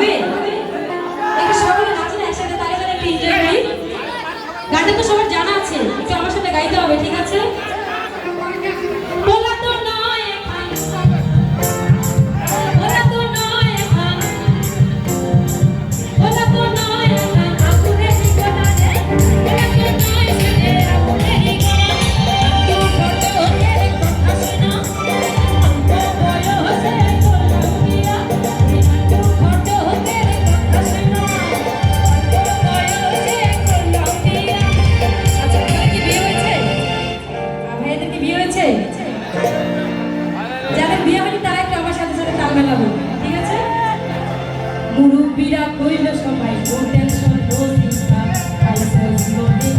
হবে? একটু সবাই নাচি না একসাথে তাহলে একটা এনজয় গানটা তো সবার মুরব্বীরা কইল সবাই ও টেনশন ও চিন্তা জীবনে